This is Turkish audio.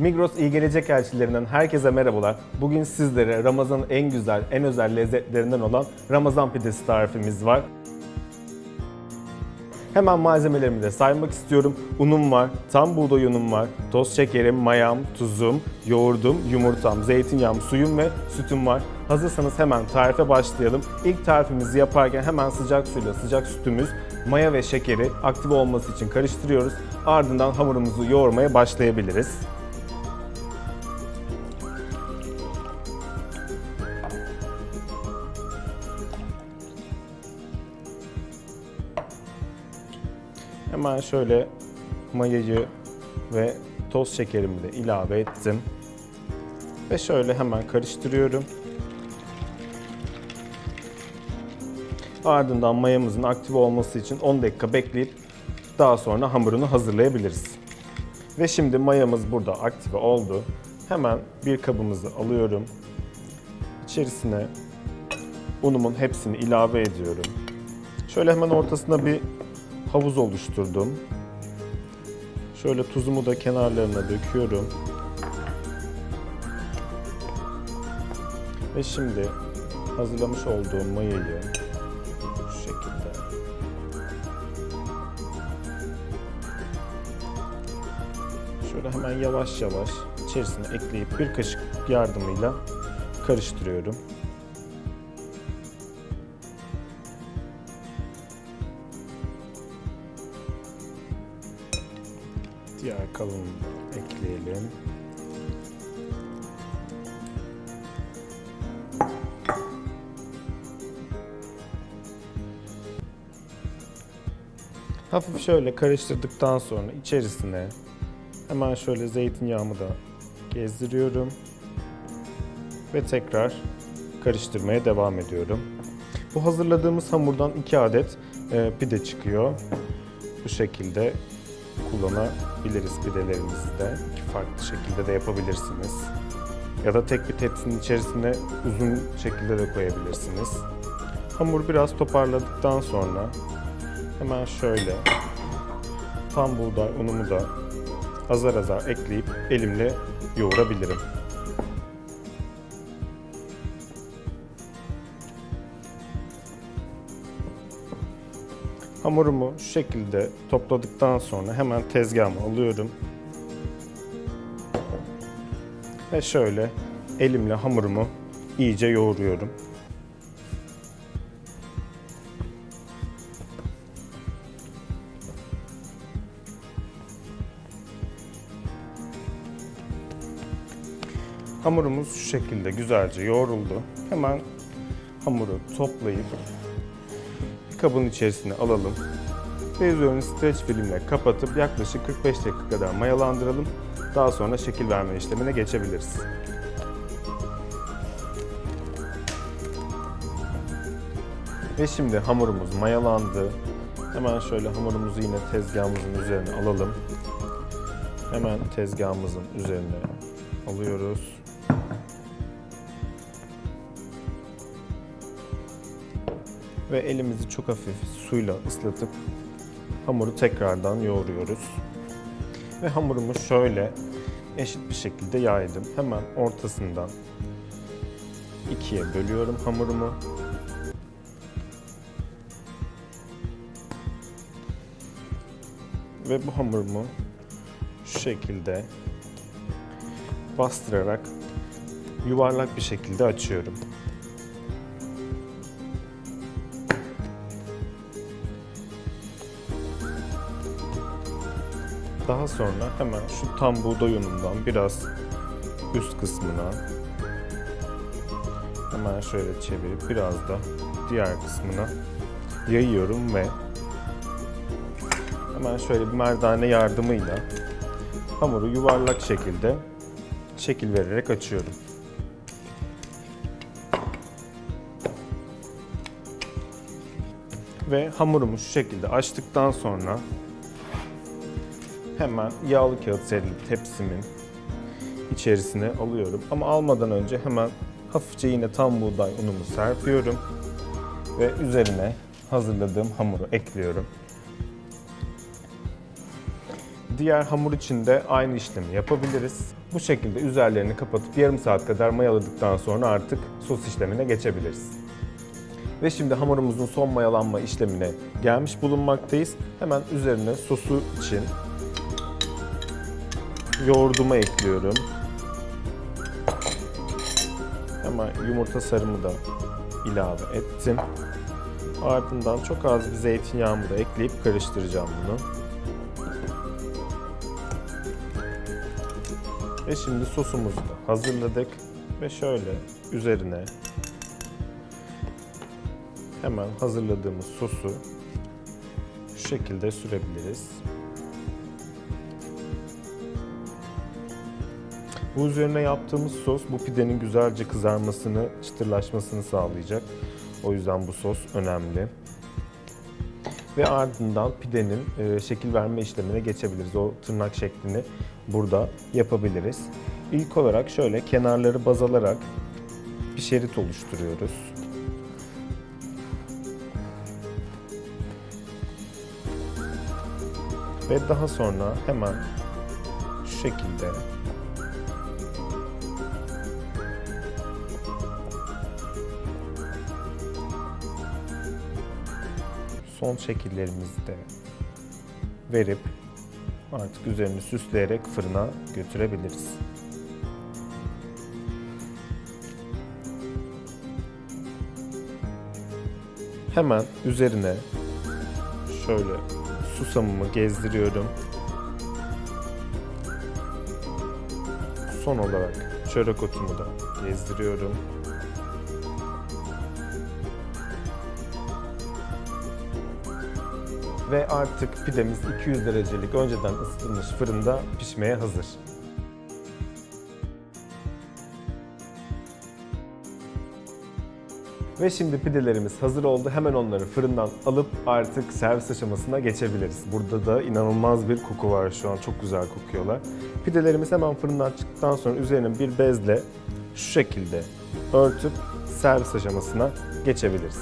Migros İyi Gelecek Elçilerinden herkese merhabalar. Bugün sizlere Ramazan'ın en güzel, en özel lezzetlerinden olan Ramazan pidesi tarifimiz var. Hemen malzemelerimi de saymak istiyorum. Unum var, tam buğday unum var, toz şekerim, mayam, tuzum, yoğurdum, yumurtam, zeytinyağım, suyum ve sütüm var. Hazırsanız hemen tarife başlayalım. İlk tarifimizi yaparken hemen sıcak suyla sıcak sütümüz, maya ve şekeri aktive olması için karıştırıyoruz. Ardından hamurumuzu yoğurmaya başlayabiliriz. Hemen şöyle mayayı ve toz şekerimi de ilave ettim. Ve şöyle hemen karıştırıyorum. Ardından mayamızın aktive olması için 10 dakika bekleyip daha sonra hamurunu hazırlayabiliriz. Ve şimdi mayamız burada aktive oldu. Hemen bir kabımızı alıyorum. İçerisine unumun hepsini ilave ediyorum. Şöyle hemen ortasına bir havuz oluşturdum. Şöyle tuzumu da kenarlarına döküyorum. Ve şimdi hazırlamış olduğum mayayı şu şekilde şöyle hemen yavaş yavaş içerisine ekleyip bir kaşık yardımıyla karıştırıyorum. Diğer kalanını ekleyelim. Hafif şöyle karıştırdıktan sonra içerisine hemen şöyle zeytinyağımı da gezdiriyorum. Ve tekrar karıştırmaya devam ediyorum. Bu hazırladığımız hamurdan 2 adet e, pide çıkıyor. Bu şekilde kullanabiliriz pidelerimizi de. İki farklı şekilde de yapabilirsiniz. Ya da tek bir tepsinin içerisine uzun şekilde de koyabilirsiniz. Hamur biraz toparladıktan sonra hemen şöyle tam buğday unumu da azar azar ekleyip elimle yoğurabilirim. Hamurumu şu şekilde topladıktan sonra hemen tezgahıma alıyorum. Ve şöyle elimle hamurumu iyice yoğuruyorum. Hamurumuz şu şekilde güzelce yoğruldu. Hemen hamuru toplayıp kabın içerisine alalım ve üzerini streç filmle kapatıp yaklaşık 45 dakika kadar mayalandıralım. Daha sonra şekil verme işlemine geçebiliriz. Ve şimdi hamurumuz mayalandı. Hemen şöyle hamurumuzu yine tezgahımızın üzerine alalım. Hemen tezgahımızın üzerine alıyoruz. Ve elimizi çok hafif suyla ıslatıp hamuru tekrardan yoğuruyoruz. Ve hamurumu şöyle eşit bir şekilde yaydım. Hemen ortasından ikiye bölüyorum hamurumu. Ve bu hamurumu şu şekilde bastırarak yuvarlak bir şekilde açıyorum. Daha sonra hemen şu tam buğday unundan biraz üst kısmına hemen şöyle çevirip biraz da diğer kısmına yayıyorum ve hemen şöyle bir merdane yardımıyla hamuru yuvarlak şekilde şekil vererek açıyorum. Ve hamurumu şu şekilde açtıktan sonra hemen yağlı kağıt serili tepsimin içerisine alıyorum. Ama almadan önce hemen hafifçe yine tam buğday unumu serpiyorum ve üzerine hazırladığım hamuru ekliyorum. Diğer hamur için de aynı işlemi yapabiliriz. Bu şekilde üzerlerini kapatıp yarım saat kadar mayaladıktan sonra artık sos işlemine geçebiliriz. Ve şimdi hamurumuzun son mayalanma işlemine gelmiş bulunmaktayız. Hemen üzerine sosu için yoğurdumu ekliyorum. Hemen yumurta sarımı da ilave ettim. Ardından çok az bir zeytinyağımı da ekleyip karıştıracağım bunu. Ve şimdi sosumuzu da hazırladık. Ve şöyle üzerine hemen hazırladığımız sosu şu şekilde sürebiliriz. Bu üzerine yaptığımız sos bu pidenin güzelce kızarmasını, çıtırlaşmasını sağlayacak. O yüzden bu sos önemli. Ve ardından pidenin e, şekil verme işlemine geçebiliriz. O tırnak şeklini burada yapabiliriz. İlk olarak şöyle kenarları baz alarak bir şerit oluşturuyoruz. Ve daha sonra hemen şu şekilde son şekillerimizi de verip artık üzerini süsleyerek fırına götürebiliriz. Hemen üzerine şöyle susamımı gezdiriyorum. Son olarak çörek otumu da gezdiriyorum. Ve artık pidemiz 200 derecelik önceden ısıtılmış fırında pişmeye hazır. Ve şimdi pidelerimiz hazır oldu. Hemen onları fırından alıp artık servis aşamasına geçebiliriz. Burada da inanılmaz bir koku var şu an. Çok güzel kokuyorlar. Pidelerimiz hemen fırından çıktıktan sonra üzerine bir bezle şu şekilde örtüp servis aşamasına geçebiliriz.